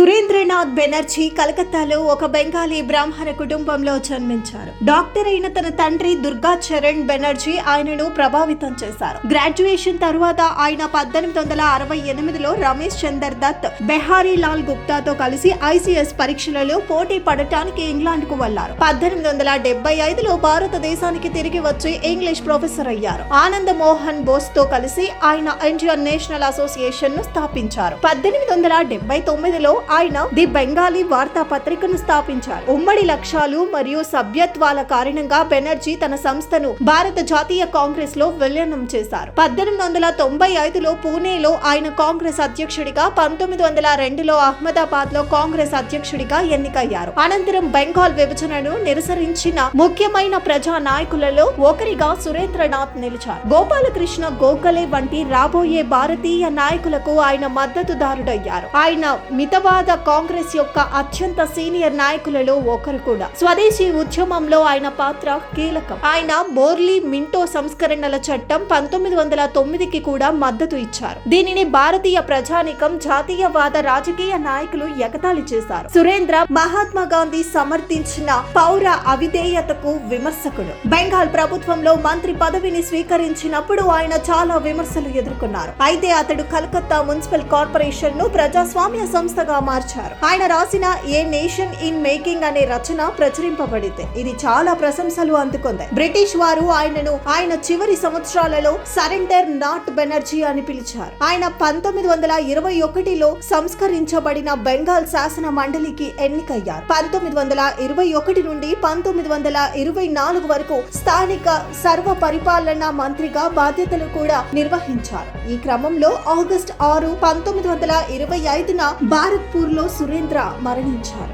സുരേഷ് రవీంద్రనాథ్ బెనర్జీ కలకత్తాలో ఒక బెంగాలీ బ్రాహ్మణ కుటుంబంలో జన్మించారు. డాక్టర్ అయిన తన తండ్రి దుర్గా చరణ్ బెనర్జీ ఆయనను ప్రభావితం చేశారు. గ్రాడ్యుయేషన్ తరువాత ఆయన పద్దెనిమిది వందల అరవై ఎనిమిదిలో రమేష్ చందర్ దత్ బెహారీ లాల్ గుప్తాతో కలిసి ఐసీఎస్ పరీక్షలలో పోటీ పడటానికి ఇంగ్లాండ్కు వెళ్ళారు. పద్దెనిమిది వందల డెబ్బై ఐదులో భారతదేశానికి తిరిగి వచ్చి ఇంగ్లీష్ ప్రొఫెసర్ అయ్యారు. ఆనంద మోహన్ బోస్తో కలిసి ఆయన ఇండియన్ నేషనల్ అసోసియేషన్ను స్థాపించారు. పద్దెనిమిది వందల డెబ్బై తొమ్మిదిలో ఆయన ది బెంగాలీ వార్తాపత్రికను స్థాపించారు. ఉమ్మడి లక్ష్యాలు మరియు సభ్యత్వాల కారణంగా బెనర్జీ తన సంస్థను భారత జాతీయ కాంగ్రెస్లో విలీనం చేశారు. పద్దెనిమిది వందల తొంభై ఐదులో పూణేలో ఆయన కాంగ్రెస్ అధ్యక్షుడిగా పంతొమ్మిది వందల రెండులో అహ్మదాబాద్లో కాంగ్రెస్ అధ్యక్షుడిగా ఎన్నికయ్యారు. అనంతరం బెంగాల్ విభజనను నిరసరించిన ముఖ్యమైన ప్రజా నాయకులలో ఒకరిగా సురేంద్రనాథ్ నిలిచారు. గోపాలకృష్ణ గోఖలే వంటి రాబోయే భారతీయ నాయకులకు ఆయన మద్దతుదారుడయ్యారు. ఆయన మితవాద కాంగ్రెస్ యొక్క అత్యంత సీనియర్ నాయకులలో ఒకరు కూడా. స్వదేశీ ఉద్యమంలో ఆయన పాత్ర కీలకం. ఆయన బోర్లీ మింటో సంస్కరణల చట్టం పంతొమ్మిది వందల తొమ్మిదికి కూడా మద్దతు ఇచ్చారు. దీనిని భారతీయ ప్రజానికం జాతీయవాద రాజకీయ నాయకులు ఎగతాళి చేశారు. సురేంద్ర మహాత్మా గాంధీ సమర్థించిన పౌర అవిధేయతకు విమర్శకుడు. బెంగాల్ ప్రభుత్వంలో మంత్రి పదవిని స్వీకరించినప్పుడు ఆయన చాలా విమర్శలు ఎదుర్కొన్నారు. అయితే అతడు కలకత్తా మున్సిపల్ కార్పొరేషన్ను ప్రజాస్వామ్య సంస్థగా మార్చారు. ఆయన రాసిన ఏ నేషన్ ఇన్ మేకింగ్ అనే రచన ప్రచురింపబడింది. ఇది చాలా ప్రశంసలు అందుకుంది. బ్రిటిష్ వారు ఆయనను ఆయన చివరి సంవత్సరాలలో సరెండర్ నాట్ బెనర్జీ అని పిలిచారు. ఆయన పంతొమ్మిది వందల ఇరవై ఒకటిలో సంస్కరించబడిన బెంగాల్ శాసన మండలికి ఎన్నికయ్యారు. పంతొమ్మిది వందల ఇరవై ఒకటి నుండి పంతొమ్మిది వందల ఇరవై నాలుగు వరకు స్థానిక సర్వ పరిపాలనా మంత్రిగా బాధ్యతలు కూడా నిర్వహించారు. ఈ క్రమంలో ఆగస్ట్ ఆరు పంతొమ్మిది వందల ఇరవై ఐదున భారత్పూర్ లో సురేంద్ర మరణించారు.